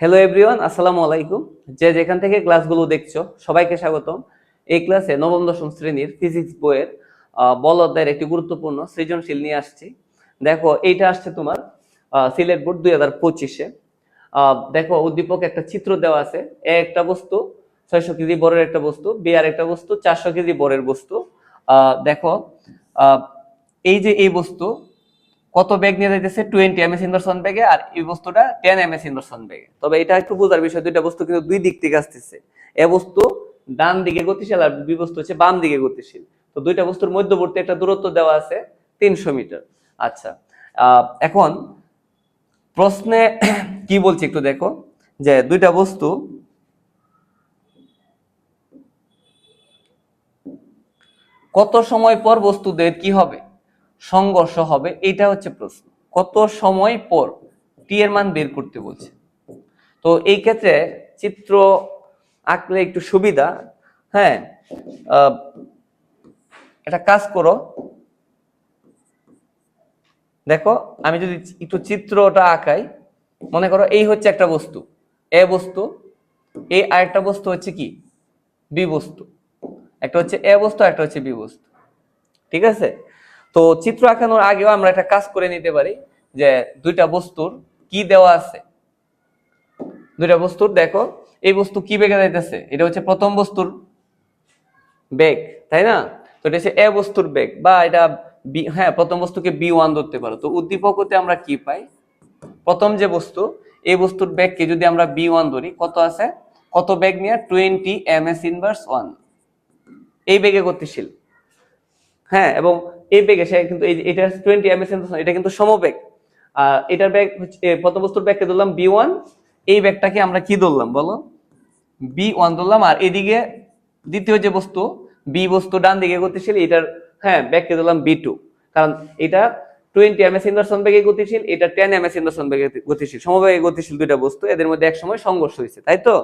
Hello everyone আসসালামু আলাইকুম। যে যেখান থেকে ক্লাসগুলো দেখছ, সবাইকে স্বাগতম। এই ক্লাসে নবম, দশম শ্রেণির ফিজিক্স বইয়ের বল অধ্যায়ের একটি গুরুত্বপূর্ণ সৃজনশীল নিয়ে আসছি। দেখো, এইটা আসছে তোমার সিলেট বোর্ড দুই হাজার পঁচিশে। দেখো, উদ্দীপক একটা চিত্র দেওয়া আছে। এ একটা বস্তু, ছয়শো কেজি বরের একটা বস্তু, বি আর একটা বস্তু, চারশো কেজি বরের বস্তু। দেখো এই যে এই বস্তু কত ব্যাগ নিয়ে যাইতেছে? টোয়েন্টি এম এস ইনভার্সন ব্যাগে আর এই বস্তুটা টেন এম এস ইনভার্সন ব্যাগে তবে এটা একটু বোঝার বিষয়, দুইটা বস্তু কিন্তু দুই দিক থেকে আসতেছে। এ বস্তু ডান দিকে গতিশীল আর বি বস্তু হচ্ছে বাম দিকে গতিশীল। তো দুইটা বস্তুর মধ্যবর্তী একটা দূরত্ব দেওয়া আছে তিনশো মিটার। আচ্ছা এখন প্রশ্নে কি বলছি একটু দেখো, যে দুইটা বস্তু কত সময় পর বস্তুদের কি হবে? সংঘর্ষ হবে এটা হচ্ছে প্রশ্ন। কত সময় পর টি এর মান বের করতে বলছে? তো এই ক্ষেত্রে চিত্র আঁকলে একটু সুবিধা। হ্যাঁ একটা কাজ করো। দেখো, আমি যদি একটু চিত্রটা আঁকাই, মনে করো এই হচ্ছে একটা বস্তু। এ বস্তু, এই আরেকটা বস্তু হচ্ছে কি? বি বস্তু। একটা হচ্ছে এ বস্তু একটা হচ্ছে বি বস্তু। ঠিক আছে? তো চিত্র আঁকানোর আগেও আমরা একটা কাজ করে নিতে পারি যে দুইটা বস্তুর কি দেওয়া আছে। দুইটা বস্তুর, দেখো, এই বস্তু কি বেগে যাইতেছে? এটা হচ্ছে প্রথম বস্তুর বেগ, তাই না? তো এটা হচ্ছে এ বস্তুর বেগ, বা এটা বি হ্যাঁ প্রথম বস্তুকে বি ওয়ান ধরতে পারো। তো উদ্দীপক হতে আমরা কি পাই? প্রথম যে বস্তু, এই বস্তুর বেগকে যদি আমরা বি ওয়ান ধরি, কত আছে? কত বেগ নিয়ে? Twenty M S inverse one. এই বেগে গতিশীল। হ্যাঁ এবং এই বেগে সে কিন্তু এটা টোয়েন্টি এম এস এটা কিন্তু সমবেগ আর এটার ব্যাগ হচ্ছে প্রথম বস্তুর ব্যাগকে ধরলাম বি ওয়ান এই ব্যাগটাকে আমরা কি ধরলাম বলো? বি ওয়ান ধরলাম, আর এদিকে দ্বিতীয় যে বস্তু বি বস্তু ডান দিকে গতিশীল, এটার হ্যাঁ ব্যাগকে ধরলাম বি টু কারণ এটা টোয়েন্টি এম এস ইন্ডারসন বেগে গতিশীল, এটা টেন এম এস ইন্ডারসন বেগে গতিশীল। সমবেগে গতিশীল দুইটা বস্তু, এদের মধ্যে এক সময় সংঘর্ষ হয়েছে, তাই তো?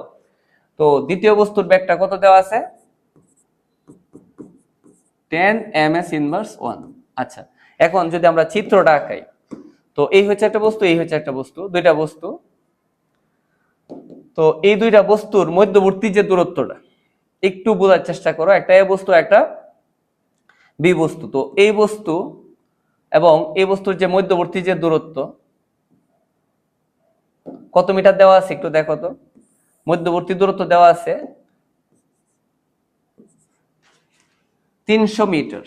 তো দ্বিতীয় বস্তুর ব্যাগটা কত দেওয়া আছে? Ten M S inverse one আচ্ছা এখন যদি আমরা চিত্রটা আঁকাই, তো এই হচ্ছে একটা বস্তু, এই হচ্ছে একটা বস্তু, দুইটা বস্তু। তো এই দুইটা বস্তুর মধ্যবর্তী যে দূরত্বটা, একটু বোঝার চেষ্টা করো, একটা এ বস্তু, একটা বি বস্তু। তো এই বস্তু এবং এই বস্তুর যে মধ্যবর্তী যে দূরত্ব, কত মিটার দেওয়া আছে একটু দেখো তো? মধ্যবর্তী দূরত্ব দেওয়া আছে তিনশো মিটার।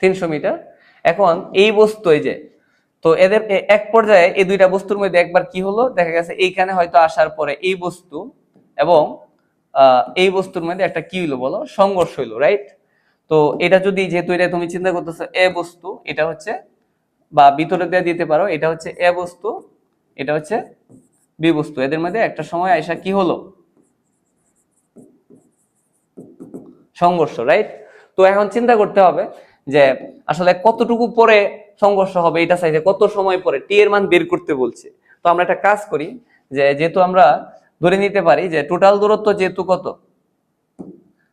তিনশো মিটার। এখন এই বস্তু এই যে, তো এদের এক পর্যায়ে এই দুইটা বস্তুর মধ্যে একবার কি হলো? দেখা গেছে এইখানে হয়তো আসার পরে এই বস্তু এবং এই বস্তুর মধ্যে একটা কি হইল বলো? সংঘর্ষ হইল রাইট তো এটা যদি যেহেতু এটা তুমি চিন্তা করতেছো, এ বস্তু, এটা হচ্ছে, বা ভিতরে দিয়ে দিতে পারো, এটা হচ্ছে এ বস্তু, এটা হচ্ছে বি বস্তু এদের মধ্যে একটা সময় আইসা কি হলো? সংঘর্ষ রাইট তো এখন চিন্তা করতে হবে যে আসলে কতটুকু পরে সংঘর্ষ হবে, এটা চাইছে কত সময় পরে টি এর মান বের করতে বলছে। তো আমরা একটা কাজ করি যে যেহেতু আমরা ধরে নিতে পারি যে টোটাল দূরত্ব যেহেতু কত?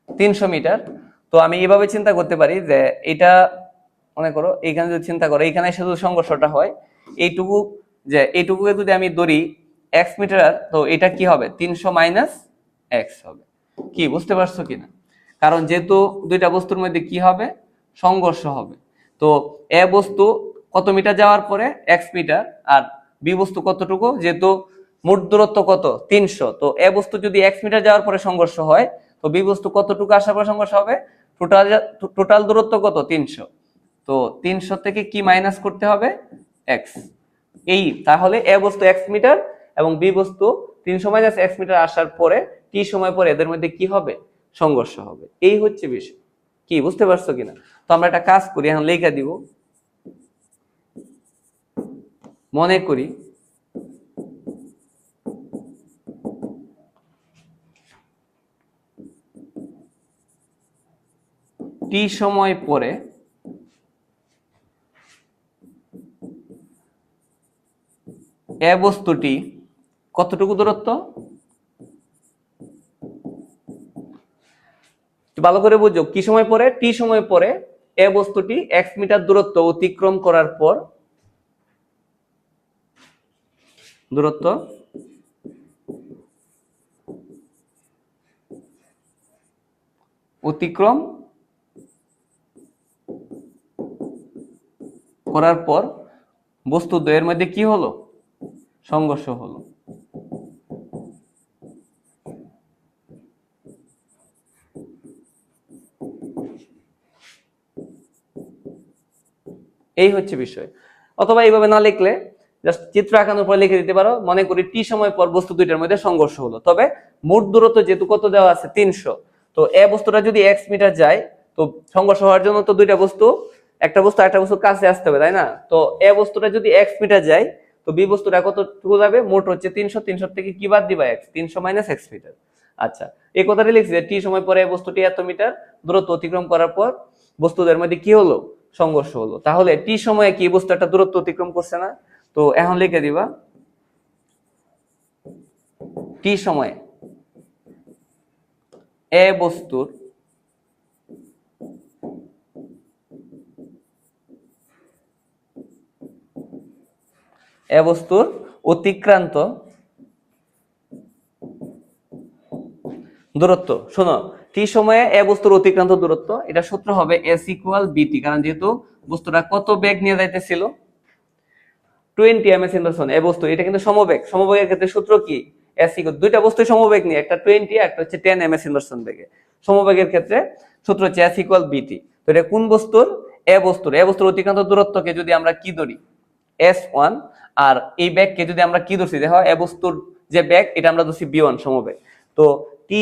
তিনশো মিটার। তো আমি এভাবে চিন্তা করতে পারি যে এটা, মনে করো, এইখানে যদি চিন্তা করো, এইখানে শুধু সংঘর্ষটা হয়, এইটুকু, যে এইটুকুকে যদি আমি ধরি এক্স মিটার তো এটা কি হবে? তিনশো মাইনাস এক্স হবে। কি, বুঝতে পারছ কিনা? কারণ যেহেতু দুইটা বস্তুর মধ্যে কি হবে? সংঘর্ষ হবে। তো এ বস্তু কত মিটার যাওয়ার পরে এক্স মিটার আর বি বস্তু কতটুকু? যেহেতু মোট দূরত্ব কত? তিনশো। তো এ বস্তু যদি এক্স মিটার যাওয়ার পরে সংঘর্ষ হয়, তো বি বস্তু কতটুকু আসার পরে সংঘর্ষ হবে? টোটাল টোটাল দূরত্ব কত? তিনশো। তো তিনশো থেকে কি মাইনাস করতে হবে? এক্স এই, তাহলে এ বস্তু এক্স মিটার এবং বি বস্তু তিনশো মাইনাস এক্স মিটার আসার পরে, টি সময় পরে এদের মধ্যে কি হবে? সংঘর্ষ হবে। এই হচ্ছে বিষয়। কি, বুঝতে পারছ কিনা? তো আমরা একটা কাজ করি, এখন লেখা দিব। মনে করি, টি সময় পরে এ বস্তুটি কতটুকু দূরত্ব? ভালো করে বুঝো, কি সময় পরে টি সময় পরে এ বস্তুটি এক্স মিটার দূরত্ব অতিক্রম করার পর দূরত্ব অতিক্রম করার পর বস্তু দ্বয়ের মধ্যে কি হলো? সংঘর্ষ হলো। এই হচ্ছে বিষয়। অথবা এইভাবে না লিখলে জাস্ট চিত্র আঁকানোর পর লিখে দিতে পারো। মনে করি টি সময় পর বস্তু দুইটার মধ্যে সংঘর্ষ হলো। তবে মোট দূরত্ব যেহেতু কত দেওয়া আছে তিনশো। তো এ বস্তুটা যদি এক্স মিটার যায়, তো সংঘর্ষ হওয়ার জন্য তো দুইটা বস্তু, একটা বস্তু একটা বস্তু কাছে আসতে হবে, তাই না? তো এ বস্তুটা যদি এক্স মিটার যায়, তো বি বস্তুটা কতটুকু যাবে? মোট হচ্ছে তিনশো। তিনশো থেকে কি বাদ দিবা এক্স তিনশো মাইনাস এক্স মিটার। আচ্ছা এই কথাটা লিখছি যে টি সময় পরে বস্তুটি এত মিটার, দূরত্ব অতিক্রম করার পর বস্তুদের মধ্যে কি হলো? সংঘর্ষ হলো। তাহলে টি সময়ে কি বস্তু একটা দূরত্ব অতিক্রম করছে না? তো এখন লিখে দিবা। টি সময়ে এ বস্তুর এ বস্তুর অতিক্রান্ত দূরত্ব। শোনো টি সময়ে এ বস্তুর অতিক্রান্ত দূরত্ব? এটা সূত্র হবে এস ইকুয়াল বিটি কারণ যেহেতু বস্তুটা কত বেগ নিয়ে যাইতেছিল? Twenty M S inverse one এ বস্তু, এটা কিন্তু সমবেগ। সমবেগের ক্ষেত্রে সূত্র কি? এস ইকুয়াল দুইটা বস্তু সমবেগ নিয়ে, একটা টোয়েন্টি একটা হচ্ছে টেন এম এস ইনভার্সন বেগে। সমবেগের ক্ষেত্রে সূত্র হচ্ছে এস ইকুয়াল বিটি তো এটা কোন বস্তুর? এ বস্তুর। এ বস্তুর অতিক্রান্ত দূরত্বকে যদি আমরা কি ধরি? এস ওয়ান আর এই ব্যাগকে যদি আমরা কি ধরছি? দেখো, এ বস্তুর যে ব্যাগ এটা আমরা ধরছি বি ওয়ান সমবেগ। তো টি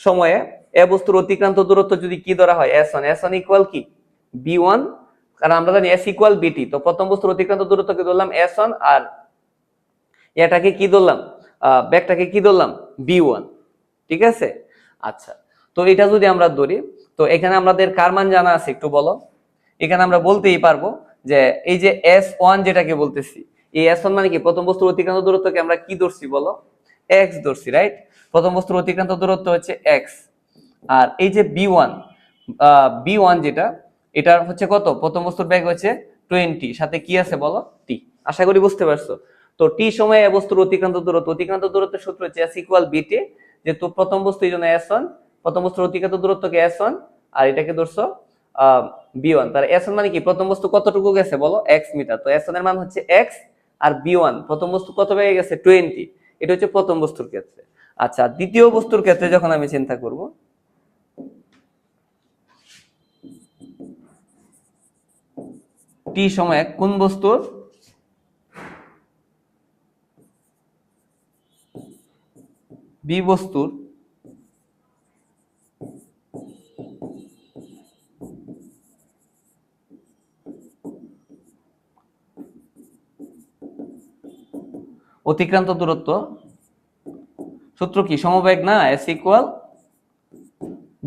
সময়ে এ বস্তুর অতিক্রান্ত দূরত্ব যদি কি ধরা হয়? S one S one equal কি? বি ওয়ান কারণ আমরা জানি এস ইকুয়াল বিটি তো প্রথম বস্তুর অতিক্রান্ত দূরত্বকে ধরলাম এস ওয়ান আর এটাকে কি ধরলাম? ব্যাগটাকে কি ধরলাম? বি ওয়ান ঠিক আছে? আচ্ছা তো এটা যদি আমরা ধরি, তো এখানে আমাদের কার মান জানা আছে একটু বলো? এখানে আমরা বলতেই পারব যে এই যে এস ওয়ান যেটাকে বলতেছি, এই এস ওয়ান মানে কি? প্রথম বস্তুর অতিক্রান্ত দূরত্বকে আমরা কি ধরছি বলো? এক্স ধরছি রাইট প্রথম বস্তুর অতিক্রান্ত দূরত্ব হচ্ছে এক্স আর এই যে বি ওয়ান বি ওয়ান যেটা, এটার হচ্ছে কত? প্রথম বস্তুর ব্যাগ হচ্ছে টোয়েন্টি সাথে কি আছে বলো? টি আশা করি বুঝতে পারছ। তো টি সময়ে বস্তুর অতিক্রান্ত দূরত্ব, অতিক্রান্ত দূরত্বের সূত্র হচ্ছে এস ইকুয়াল বিটি যেহেতু প্রথম বস্তু এই জন্য এস ওয়ান প্রথম বস্তুর অতিক্রান্ত দূরত্বকে এস ওয়ান আর এটাকে ধরছো বি ওয়ান তার এস ওয়ান মানে কি? প্রথম বস্তু কতটুকু গেছে বলো? X meter. তো এস ওয়ানের মান হচ্ছে এক্স আর বি ওয়ান প্রথম বস্তু কত বেগে গেছে? টোয়েন্টি এটা হচ্ছে প্রথম বস্তুর ক্ষেত্রে। আচ্ছা দ্বিতীয় বস্তুর ক্ষেত্রে যখন আমি চিন্তা করব টি সময়ে কোন বস্তুর? বি বস্তুর। অতিক্রান্ত দূরত্ব। সূত্র কি? সমবেগ না S equal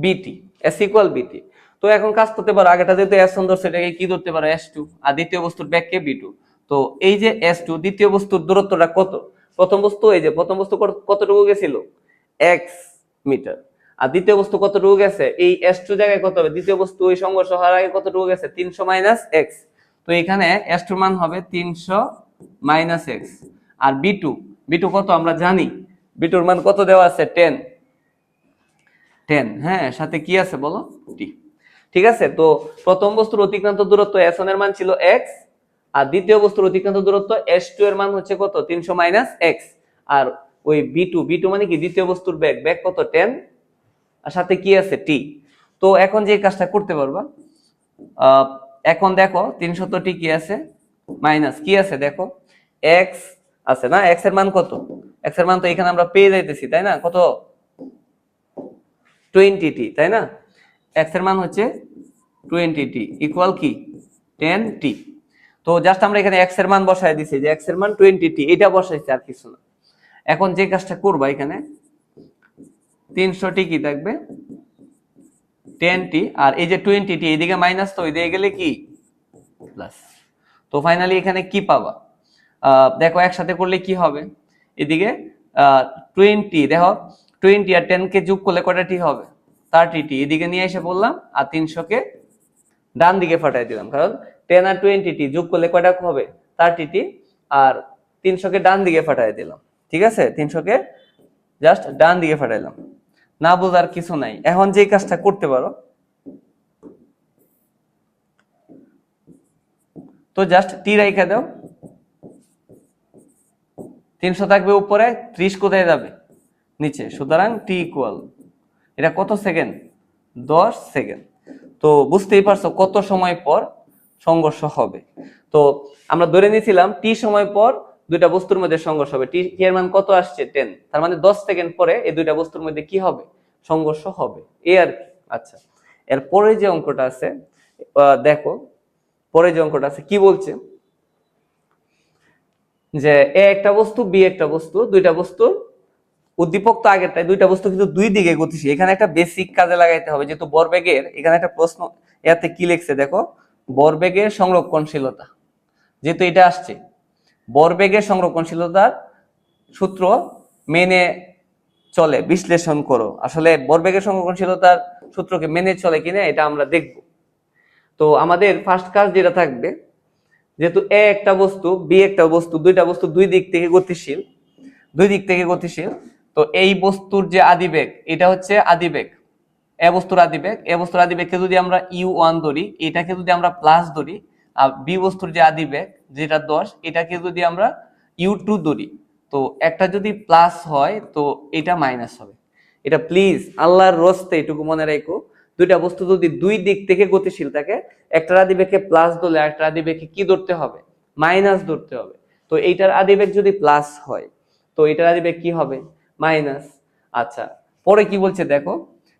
V T S equal V T তো এখন কাজ করতে পারো আগেটা যেহেতু এস ধরছে এটাকে কি ধরতে পারো? এস টু আর দ্বিতীয় বস্তুর ব্যাগকে বি টু তো এই যে এস টু দ্বিতীয় বস্তুর দূরত্বটা কত? প্রথম বস্তু এই যে, প্রথম বস্তু কতটুকু গেছিল? এক্স মিটার আর দ্বিতীয় বস্তু কতটুকু গেছে? এই এস টু জায়গায় কত হবে? দ্বিতীয় বস্তু ওই সংঘর্ষ হওয়ার আগে কতটুকু গেছে? তিনশো মাইনাস এক্স তো এখানে এস টুর মান হবে তিনশো মাইনাস এক্স আর বি টু বি টু কত আমরা জানি? বি টুর মান কত দেওয়া আছে? টেন টেন হ্যাঁ সাথে কি আছে বলো? টি ঠিক আছে? তো প্রথম বস্তুর অতিক্রান্ত দূরত্ব এস এর মান ছিল এক্স আর দ্বিতীয় বস্তুর অতিক্রান্ত দূরত্ব এস টু এর মান হচ্ছে কত? তিনশো মাইনাস এক্স আর ওই বি টু বি টু মানে কি? দ্বিতীয় বস্তুর ব্যাগ ব্যাগ কত? টেন আর সাথে কি আছে? টি তো এখন যে কাজটা করতে পারবা এখন দেখো তিনশো তো টি কি আছে? মাইনাস কি আছে? দেখো এক্স আছে না? এক্সের মান কত? এক্সের মান তো এখানে আমরা পেয়ে যাইতেছি, তাই না? কত? টোয়েন্টি টি তাই না? এক্সের মান হচ্ছে টোয়েন্টি টি ইকুয়াল কি? টেন টি তো জাস্ট আমরা এখানে এক্সের মান বসাই দিছি, যে এক্সের মান টোয়েন্টি টি এটা বসাইছি আর কিছু না। এখন যে কাজটা করবা এখানে, তিনশো টি কি থাকবে? টেন টি আর এই যে টোয়েন্টি টি এইদিকে মাইনাস তো ওইদিকে গেলে কি? প্লাস তো ফাইনালি এখানে কি পাবা? দেখো একসাথে করলে কি হবে? এদিকে টোয়েন্টি দেখো টোয়েন্টি আর টেন কে যোগ করলে কয়টা টি হবে? থার্টি টি এদিকে নিয়ে এসে বললাম, আর তিনশো কে ডান দিকে ফাটাই দিলাম। কারণ টেন আর টোয়েন্টি টি যোগ করলে কয়টা হবে? থার্টি টি আর তিনশোকে ডান দিকে ফাটাই দিলাম। ঠিক আছে? তিনশোকে জাস্ট ডান দিকে ফাটাইলাম। না বোঝার কিছু নাই। এখন যে কাজটা করতে পারো, তো জাস্ট টি রেখে দাও। তিনশো থাকবে উপরে, ত্রিশ কোথায় যাবে? নিচে। সুতরাং টি ইকুয়াল এটা কত সেকেন্ড? দশ সেকেন্ড। তো বুঝতেই পারছ কত সময় পর সংঘর্ষ হবে। তো আমরা ধরে নিয়েছিলাম টি সময় পর দুইটা বস্তুর মধ্যে সংঘর্ষ হবে। টি এর মান কত আসছে? টেন তার মানে দশ সেকেন্ড পরে এই দুইটা বস্তুর মধ্যে কি হবে? সংঘর্ষ হবে। এ আর কি। আচ্ছা। এর পরে যে অঙ্কটা আছে দেখো পরে যে অঙ্কটা আছে, কি বলছে? যে এ একটা বস্তু, বি একটা বস্তু, দুইটা বস্তু উদ্দীপক তো আগেরটাই দুইটা বস্তু কিন্তু দুই দিকে গতিশীল। এখানে একটা বেসিক কাজে লাগাইতে হবে, যেহেতু বরবেগের, এখানে একটা প্রশ্ন এতে কি লিখছে দেখো? বরবেগের সংরক্ষণশীলতা। যেহেতু এটা আসছে, বরবেগের সংরক্ষণশীলতার সূত্র মেনে চলে, বিশ্লেষণ করো। আসলে বরবেগের সংরক্ষণশীলতার সূত্রকে মেনে চলে কিনা এটা আমরা দেখব। তো আমাদের ফার্স্ট কাজ যেটা থাকবে, যেহেতু এ একটা বস্তু, বি একটা বস্তু, দুইটা বস্তু দুই দিক থেকে গতিশীল, দুই দিক থেকে গতিশীল তো এই বস্তুর যে আদিবেগ, এটা হচ্ছে আদিবেগ। এ বস্তুর আদিবেগ, এ বস্তুর আদিবেগকে যদি আমরা ইউ ওয়ান ধরি, এটাকে যদি আমরা প্লাস ধরি, আর বি বস্তুর যে আদিবেগ, যেটা দশ, এটাকে যদি আমরা ইউ টু ধরি, তো একটা যদি প্লাস হয়, তো এটা মাইনাস হবে। এটা প্লিজ, আল্লাহর রস্তে এটুকু মনে রেখো, দুইটা বস্তু যদি দুই দিক থেকে গতিশীল থাকে একটা আদিবেগকে প্লাস ধরলে একটা আদিবেগকে কি ধরতে হবে? মাইনাস ধরতে হবে। তো এইটার আদিবেগ যদি প্লাস হয়, তো এটার আদিবেগ কি হবে? মাইনাস আচ্ছা। পরে কি বলছে দেখো?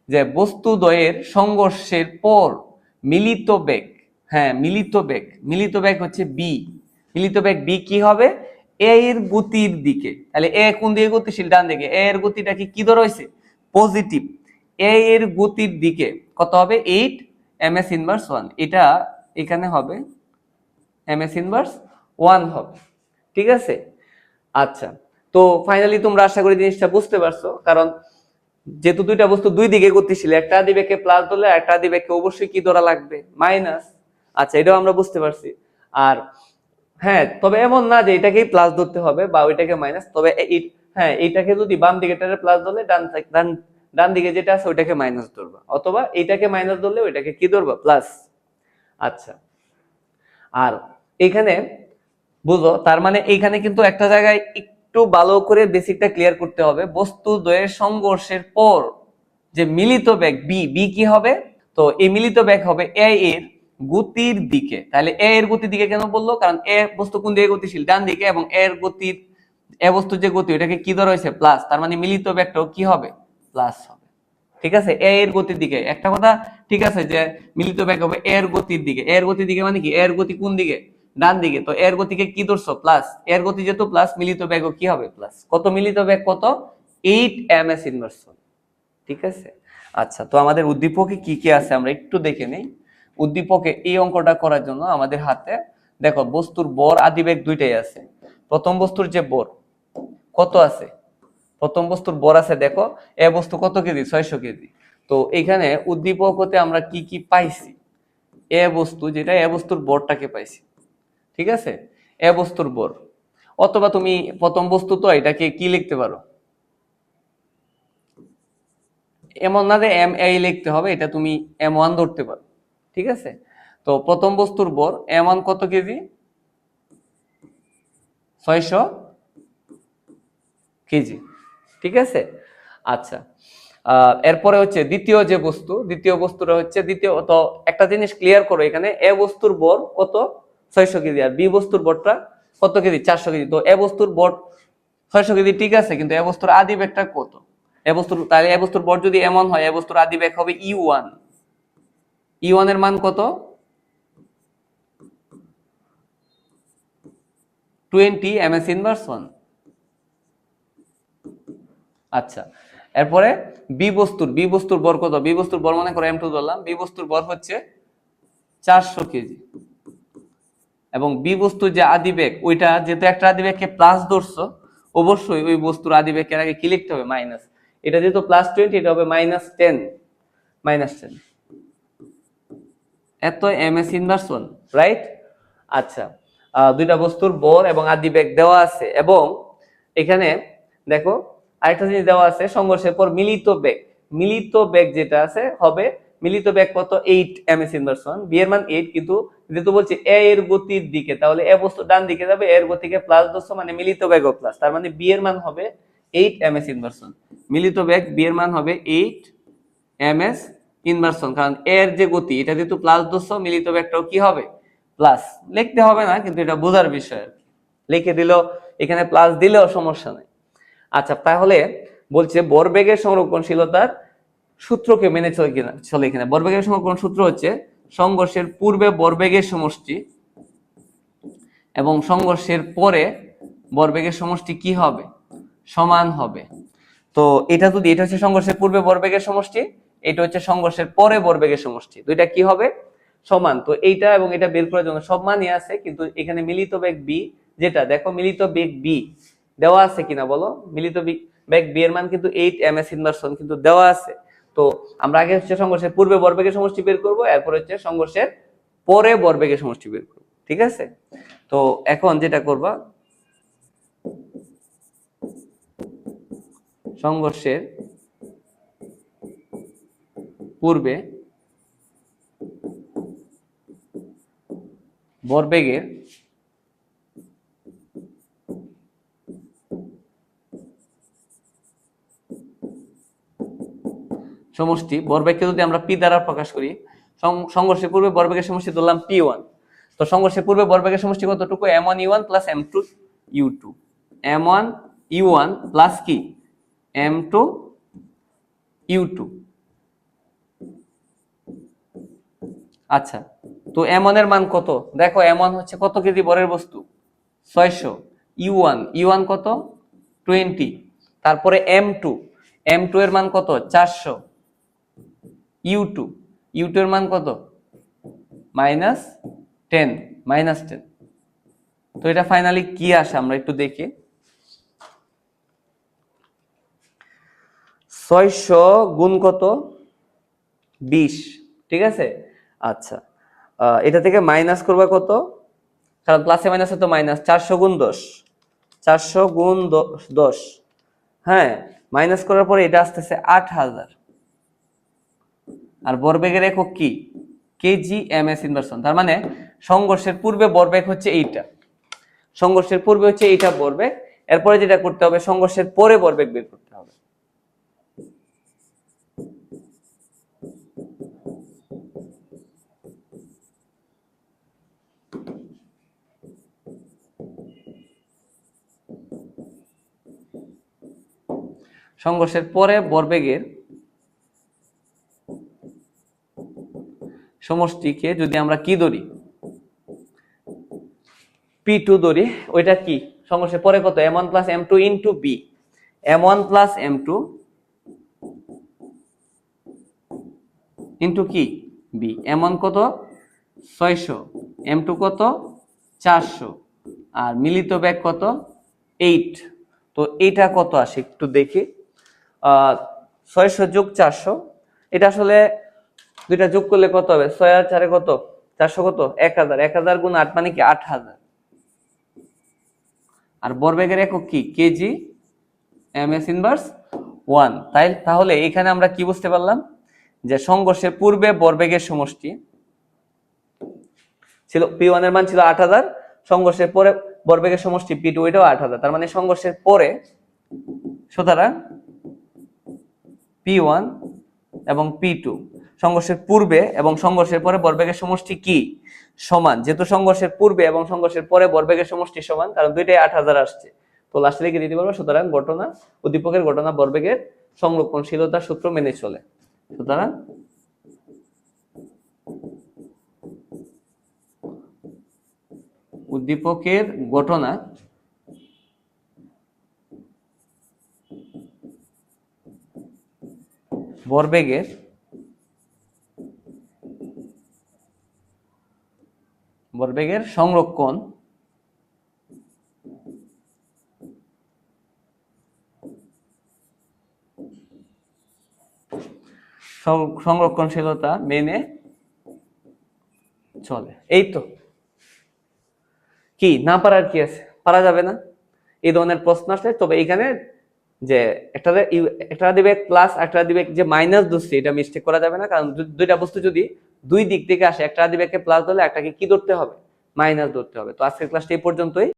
যে বস্তু দ্বয়ের সংঘর্ষের পর মিলিত বেগ হ্যাঁ মিলিত বেগ মিলিত বেগ হচ্ছে বি মিলিত বেগ বি কি হবে? এ এর গতির দিকে। তাহলে এ কোন দিকে গতিশীল? ডান দিকে। এ এর গতিটা কি কি ধরা হয়েছে পজিটিভ এ এর গতির দিকে কত হবে? Eight M S inverse one এটা এখানে হবে এম এস ইনভার্স ওয়ান হবে। ঠিক আছে? আচ্ছা। তো ফাইনালি তোমরা আশা করি জিনিসটা বুঝতে পারছ। কারণ যেহেতু দুইটা বস্তু দুই দিকে গতিশীল, একটা আদিবেগকে প্লাস ধরলে একটা আদিবেগকে অবশ্যই কি ধরা লাগবে? মাইনাস আচ্ছা এটাও আমরা বুঝতে পারছি। আর হ্যাঁ তবে এমন না যে এটাকেই প্লাস ধরতে হবে বা ওইটাকে মাইনাস তবে হ্যাঁ এইটাকে যদি বাম দিকেটারে প্লাস ধরলে ডান ডান ডান দিকে যেটা আছে ওইটাকে মাইনাস ধরবা। অথবা এইটাকে মাইনাস ধরলে ওইটাকে কি ধরবা? প্লাস আচ্ছা। আর এখানে বুঝো, তার মানে এইখানে কিন্তু একটা জায়গায় একটু ভালো করে বেসিকটা ক্লিয়ার করতে হবে। বস্তু দ্বয়ের সংঘর্ষের পর যে মিলিত বেগ বি বি কি হবে? তো এই মিলিত বেগ হবে এ এর গতির দিকে। তাহলে এ এর গতির দিকে কেন বলল? কারণ এ বস্তু কোন দিকে গতিশীল? ডান দিকে। এবং এর গতির এ বস্তুর যে গতি, ওটাকে কি ধরা হয়েছে? প্লাস তার মানে মিলিত বেগটাও কি হবে? প্লাস হবে। ঠিক আছে? এ এর গতির দিকে। একটা কথা ঠিক আছে যে মিলিত বেগ হবে এর গতির দিকে। এর গতির দিকে মানে কি? এর গতি কোন দিকে? ডান দিকে তো এর গতিকে কি ধরছো? প্লাস এর গতি যেহেতু প্লাস মিলিত বেগও কি হবে? প্লাস কত মিলিত বেগ কত? এইট এম এস ইনভার্স ঠিক আছে? আচ্ছা তো আমাদের উদ্দীপকে কি কি আছে আমরা একটু দেখে নেই। উদ্দীপকে এই অঙ্কটা করার জন্য আমাদের হাতে, দেখো, বস্তুর বর আদিবেগ দুইটাই আছে। প্রথম বস্তুর যে বর, কত আছে? প্রথম বস্তুর বর আছে, দেখো, এ বস্তু কত কেজি? ছয়শো কেজি। তো এখানে উদ্দীপক হতে আমরা কি কি পাইছি? এ বস্তু, যেটা এ বস্তুর বরটাকে পাইছি। ঠিক আছে? এ বস্তুর বর। অথবা তুমি প্রথম বস্তু তো, এটাকে কি লিখতে পারো? এমন না যে এম এ লিখতে হবে, এটা তুমি এম ওয়ান ধরতে পারো। ঠিক আছে? তো প্রথম বস্তুর বর এম ওয়ান কত কেজি? ছয়শো কেজি। ঠিক আছে? আচ্ছা। এরপরে হচ্ছে দ্বিতীয় যে বস্তু, দ্বিতীয় বস্তুটা হচ্ছে দ্বিতীয়, তো একটা জিনিস ক্লিয়ার করো এখানে, এ বস্তুর বর কত? ছয়শো কেজি আর বি বস্তুর বটটা কত কেজি? চারশো কেজি। তো এ বস্তুর বর ছয়শো কেজি ঠিক আছে, কিন্তু এ বস্তুর আদি বেগটা কত? এ বস্তুর তাহলে এ বস্তুর বর যদি এমন হয়, এ বস্তুর আদি বেগ হবে ই ওয়ান ই ওয়ানের মান কত? Twenty M S inverse one আচ্ছা এরপরে বি বস্তুর বি বস্তুর বর কত? বি বস্তুর বর মনে করো এম টু ধরলাম। বি বস্তুর বর হচ্ছে চারশো কেজি। এবং বি বস্তুর যে আদিবেগ, ওইটা যেহেতু একটা আদিবেগকে প্লাস ধরছো, অবশ্যই ওই বস্তুর আদিবেগের আগে কি লিখতে হবে? মাইনাস এটা যেহেতু প্লাস টোয়েন্টি এটা হবে মাইনাস টেন মাইনাস টেন এত M S inverse one right আচ্ছা দুইটা বস্তুর বর এবং আদি বেগ দেওয়া আছে এবং এখানে দেখো আরেকটা জিনিস দেওয়া আছে, সংঘর্ষের পর মিলিত বেগ। মিলিত বেগ যেটা আছে, হবে মিলিত বেগ কত? Eight M S inverse one V এর মান এইট কিন্তু যেহেতু বলছি এ এর গতির দিকে, তাহলে এ বস্তু ডান দিকে যাবে এর গতিকে প্লাস দশ মানে মিলিত বেগও প্লাস তার মানে বি এর মান হবে eight M S inverse one মিলিত বেগ বি এর মান হবে এইট এম এস ইনভার্সন কারণ এর যে গতি, এটা যেহেতু প্লাস দোষ মিলিত ব্যাগটাও কি হবে? প্লাস লিখতে হবে না, কিন্তু এটা বোঝার বিষয় আর। লিখে দিলেও এখানে প্লাস দিলেও সমস্যা নেই। আচ্ছা তাহলে বলছে বরবেগের সংরক্ষণশীলতার সূত্রকে মেনে চলে কিনা চলে কিনা। বরবেগের সংরক্ষণ সূত্র হচ্ছে, সংঘর্ষের পূর্বে বরবেগের সমষ্টি এবং সংঘর্ষের পরে বরবেগের সমষ্টি কি হবে? সমান হবে। তো এটা যদি, এটা হচ্ছে সংঘর্ষের পূর্বে বরবেগের সমষ্টি, এটা হচ্ছে সংঘর্ষের পরে বরবেগের সমষ্টি। দুইটা কি হবে? সমান। তো এইটা এবং এটা বের করার জন্য সব মানই আছে, কিন্তু এখানে মিলিত বেগ বি যেটা, দেখো মিলিত বেগ বি দেওয়া আছে কিনা বলো? মিলিত বেগ বি এর মান কিন্তু এইট এম এস ইনভার্সন কিন্তু দেওয়া আছে। তো আমরা আগে হচ্ছে সংঘর্ষের পূর্বে বরবেগের সমষ্টি বের করব, এরপর হচ্ছে সংঘর্ষের পরে বরবেগের সমষ্টি বের করব, ঠিক আছে? তো এখন যেটা করবা, সংঘর্ষের পূর্বে ভরবেগের সমষ্টি ভরবেগকে যদি আমরা পি দ্বারা প্রকাশ করি সংঘর্ষের পূর্বে ভরবেগের সমষ্টি ধরলাম পি ওয়ান। তো সংঘর্ষের পূর্বে ভরবেগের সমষ্টি কতটুকু? M one U one plus M two U two. M one U one plus কি? M two U two. আচ্ছা তো এম এর মান কত? দেখো, এম হচ্ছে কত কেজি বরের বস্তু? ছয়শো। ইউ ওয়ান ইউ ওয়ান কত? টোয়েন্টি। তারপরে এম টু এম টু এর মান কত? চারশো। ইউ টু ইউ টু এর মান কত? মাইনাস টেন মাইনাস টেন তো এটা ফাইনালি কি আসে আমরা একটু দেখি। ছয়শো গুণ কত? বিশ, ঠিক আছে? আচ্ছা এটা থেকে মাইনাস করবে কত? কারণ প্লাসে মাইনাসে তো মাইনাস চারশো গুণ দশ। চারশো গুণ দশ। হ্যাঁ মাইনাস করার পরে এটা আসতেছে আট হাজার। আর বরবেগের একক কি? কেজি এম এস ইনভার্সন তার মানে সংঘর্ষের পূর্বে বরবেগ হচ্ছে এইটা। সংঘর্ষের পূর্বে হচ্ছে এইটা বরবেগ এরপরে যেটা করতে হবে, সংঘর্ষের পরে বরবেগ বের করতে হবে। সংঘর্ষের পরে বরবেগের সমষ্টিকে যদি আমরা কি ধরি? পি টু ধরি, ওইটা কি? সংঘর্ষের পরে কত? M one plus M two into V M one plus M two into কি? বি এম ওয়ান কত? ছয়শো। এম টু কত? চারশো। আর মিলিত ব্যাগ কত? এইট তো এইটা কত আসে? একটু দেখি। ছয়শো যোগ চারশো। এটা আসলে দুইটা যোগ করলে কত হবে? ছয় আর চারে কত? চারশো কত? এক হাজার। এক হাজার গুণ আট মানে কি? আট হাজার। আর বরবেগের একক কি? KG M S inverse one. তাই তাহলে এখানে আমরা কি বুঝতে পারলাম? যে সংঘর্ষের পূর্বে বরবেগের সমষ্টি ছিল পি ওয়ানের মান ছিল আট হাজার। সংঘর্ষের পরে বরবেগের সমষ্টি পি টু, এটাও আট হাজার। তার মানে সংঘর্ষের পরে সুতরাং পি ওয়ান এবং পি টু সংঘর্ষের পূর্বে এবং সংঘর্ষের পরে বরবেগের সমষ্টি কি? সমান। যেহেতু সংঘর্ষের পূর্বে এবং সংঘর্ষের পরে বরবেগের সমষ্টি সমান, কারণ দুইটাই আট হাজার আসছে। তো লাস্টে লিখে দিতে পারব, সুতরাং ঘটনা, উদ্দীপকের ঘটনা বরবেগের সংরক্ষণশীলতার সূত্র মেনে চলে। সুতরাং উদ্দীপকের ঘটনা বরবেগের বরবেগের সংরক্ষণ। সংরক্ষণশীলতা মেনে চলে। এই তো। কি, না পারার কি আছে? পারা যাবে না? এই ধরনের প্রশ্ন আসলে, তবে এখানে যে একটা একটা দিবে প্লাস একটা দিবে যে মাইনাস ধরছে এটা মিস্টেক করা যাবে না। কারণ দুইটা বস্তু যদি দুই দিক থেকে আসে, একটা আদিবাকে প্লাস ধরলে, একটাকে কি ধরতে হবে? মাইনাস ধরতে হবে। তো আজকের ক্লাসটা এই পর্যন্তই।